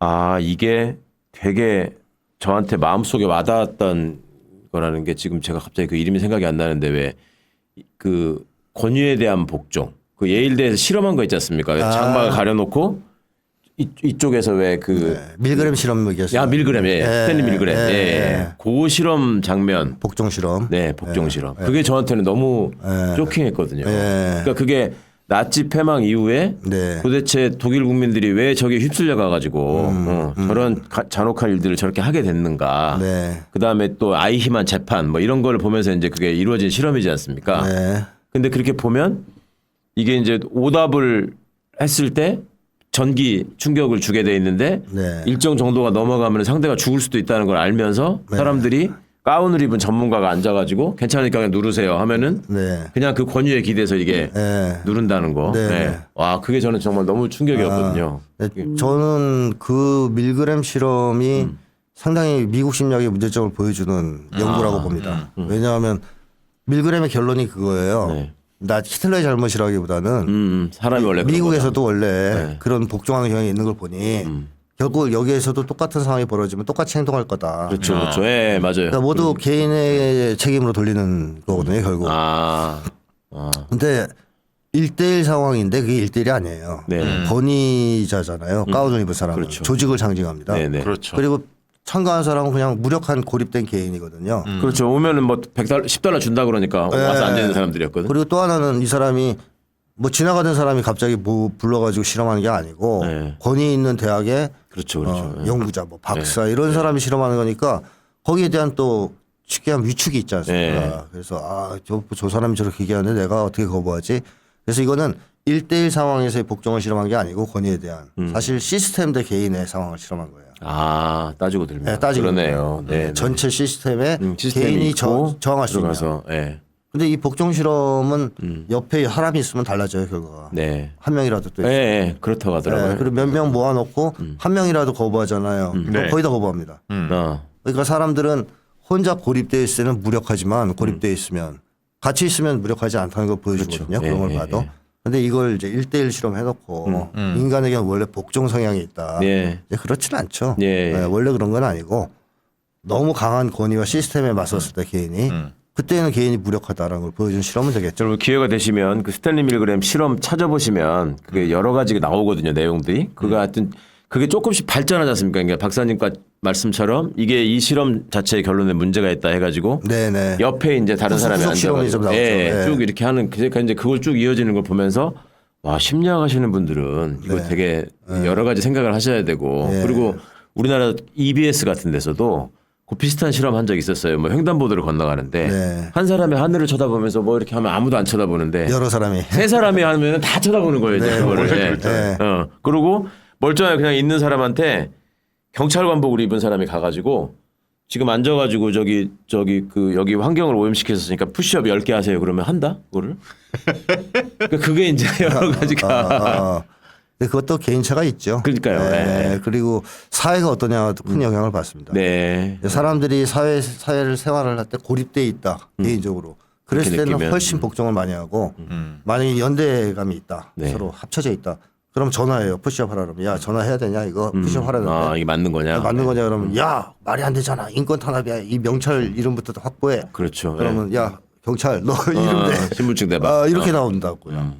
아 이게 되게 저한테 마음속에 와닿았던 거라는 게 지금 제가 갑자기 그 이름이 생각이 안 나는데 왜 그 권유에 대한 복종 그 예일대에서 실험한 거 있지 않습니까? 왜 아. 장막을 가려놓고 이, 이쪽에서 왜그 네, 밀그램 실험이었어요. 야 밀그램 예, 예, 스탠리 밀그램 예, 예, 예. 예. 그 실험 장면 복종 실험. 네 복종 실험 그게 저한테는 너무 예. 쇼킹했거든요. 예. 그러니까 그게 나치 패망 이후에 네. 도대체 독일 국민들이 왜 저게 휩쓸려 가가지고 음, 어, 저런 가- 잔혹한 일들을 저렇게 하게 됐는가. 네. 그 다음에 또 아이히만 재판 뭐 이런 걸 보면서 이제 그게 이루어진 실험이지 않습니까? 네. 근데 그렇게 보면 이게 이제 오답을 했을 때 전기 충격을 주게 돼 있는데 네. 일정 정도가 넘어가면 상대가 죽을 수도 있다는 걸 알면서 네. 사람들이 가운을 입은 전문가가 앉아가지고 괜찮으니까 그냥 누르세요 하면은 네. 그냥 그 권유에 기대서 이게 네. 누른다는 거. 네, 네. 네. 와 그게 저는 정말 너무 충격이었거든요. 네, 저는 그 밀그램 실험이 음. 상당히 미국 심리학의 문제점을 보여주는 아, 연구라고 봅니다. 왜냐하면 밀그램의 결론이 그거예요. 네. 나 히틀러의 잘못이라기보다는 음, 음, 사람이 원래 그런 미국에서도 원래 네. 그런 복종하는 경향이 있는 걸 보니 음. 결국 여기에서도 똑같은 상황이 벌어지면 똑같이 행동할 거다. 그렇죠, 그렇죠. 예, 맞아요. 그러니까 모두 개인의 책임으로 돌리는 거거든요, 결국. 아, 아, 근데 1대1 상황인데 그게 1대1이 아니에요. 네, 권위자잖아요. 가운을 입은 사람은. 그렇죠. 조직을 상징합니다. 네, 네. 그렇죠. 그리고 참가한 사람은 그냥 무력한 고립된 개인이거든요. 그렇죠. 오면은 뭐 100달러, 10달러 준다 그러니까 와서 앉아 있는 사람들이었거든. 그리고 또 하나는 이 사람이 뭐 지나가던 사람이 갑자기 뭐 불러가지고 실험하는 게 아니고 네. 권위 있는 대학의 그렇죠, 그렇죠. 어, 연구자, 뭐 박사 이런 사람이 실험하는 거니까 거기에 대한 또 쉽게 하면 위축이 있지 않습니까? 네. 그래서 아, 저, 저 사람이 저렇게 얘기하는데 내가 어떻게 거부하지? 그래서 이거는 1대1 상황에서의 복종을 실험한 게 아니고 권위에 대한 음. 사실 시스템 대 개인의 상황을 실험한 거예요. 아, 따지고 들면. 네, 따지고 그러네요. 네, 네. 전체 시스템에 음, 개인이 있고 저, 저항할 수 있는. 예. 근데 이 복종 실험은 옆에 사람이 있으면 달라져요 결과가. 음. 네. 한 명이라도 또 예, 있어요. 예, 그렇다고 하더라고요. 네, 그리고 몇 명 모아놓고 음. 한 명이라도 거부하잖아요. 그럼 네. 거의 다 거부합니다. 어, 그러니까 사람들은 혼자 고립되어 있을 때는 무력하지만 고립되어 있으면 같이 있으면 무력하지 않다는 걸 보여주거든요. 그렇죠. 그런 예, 걸 예, 봐도. 예. 음, 근데 이걸 이제 1대1 실험해놓고 인간에게는 원래 복종 성향이 있다. 네. 이제 그렇진 않죠. 예. 네, 원래 그런 건 아니고 너무 강한 권위와 시스템에 맞섰을 때 개인이 그때는 개인이 무력하다라는 걸 보여준 실험은 되겠죠. 여러분 기회가 되시면 그 스탠리 밀그램 실험 찾아보시면 그게 여러 가지가 나오거든요 내용들이 그거 하여튼 그게 조금씩 발전하지 않습니까? 그러니까 박사님과 말씀처럼 이게 이 실험 자체의 결론에 문제가 있다 해가지고 네네. 옆에 이제 다른 후속 사람이 실험이 좀 앉아가지고 나오죠. 예, 예. 쭉 이렇게 하는 그러니까 이제 그걸 쭉 이어지는 걸 보면서 와 심리학 하시는 분들은 이거 네. 되게 여러 가지 생각을 하셔야 되고 예. 그리고 우리나라 EBS 같은 데서도 그 비슷한 실험 한 적이 있었어요. 뭐 횡단보도를 건너가는데 네. 한 사람이 하늘을 쳐다보면서 뭐 이렇게 하면 아무도 안 쳐다보는데 여러 사람이. 세 사람이 하면 다 쳐다보는 거예요. 이제 네, 그거를. 예. 그렇죠. 네. 어. 그리고 멀쩡하게 그냥 있는 사람한테 경찰 관복을 입은 사람이 가가지고 지금 앉아가지고 저기 저기 그 여기 환경을 오염시켰으니까 푸시업 10개 하세요. 그러면 한다? 그거를? 그러니까 그게 이제 여러 가지가 아, 근데 그것도 개인차가 있죠. 그러니까요. 네, 예. 그리고 사회가 어떠냐도 큰 영향을 받습니다. 네. 사람들이 사회 사회를 생활을 할 때 고립돼 있다 개인적으로. 그랬을 음. 때는 느끼면. 훨씬 복종을 많이 하고 음. 만약에 연대감이 있다 네. 서로 합쳐져 있다. 그럼 전화해요 푸시업 하라 그러면 야 전화해야 되냐 이거 푸시업 하라 그러면 아 이게 맞는 거냐? 맞는 거냐 그러면 야 말이 안 되잖아 인권 탄압이야 이 명찰 이름부터 다 확보해. 그렇죠. 예. 그러면 야 경찰 너 이름 어, 대. 신분증 대봐. 아, 이렇게 어. 나온다고요. 그러니까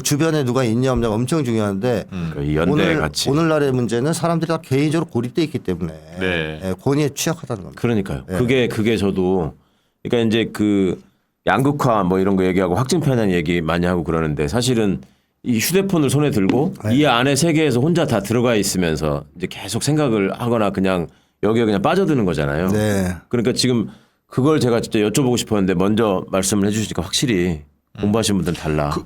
주변에 누가 있냐 없냐가 엄청 중요한데 그이 연대 오늘 같이. 오늘날의 문제는 사람들이 다 개인적으로 고립돼 있기 때문에 네. 예, 권위에 취약하다는 겁니다. 그러니까요. 예. 그게 그게 저도 그러니까 이제 그 양극화 뭐 이런 거 얘기하고 확증 편향 얘기 많이 하고 그러는데 사실은 이 휴대폰을 손에 들고 네. 이 안에 세계에서 혼자 다 들어가 있으면서 이제 계속 생각을 하거나 그냥 여기에 그냥 빠져드는 거잖아요. 네. 그러니까 지금 그걸 제가 진짜 여쭤보고 싶었는데 먼저 말씀을 해주시니까 확실히 공부하신 분들은 달라. 그,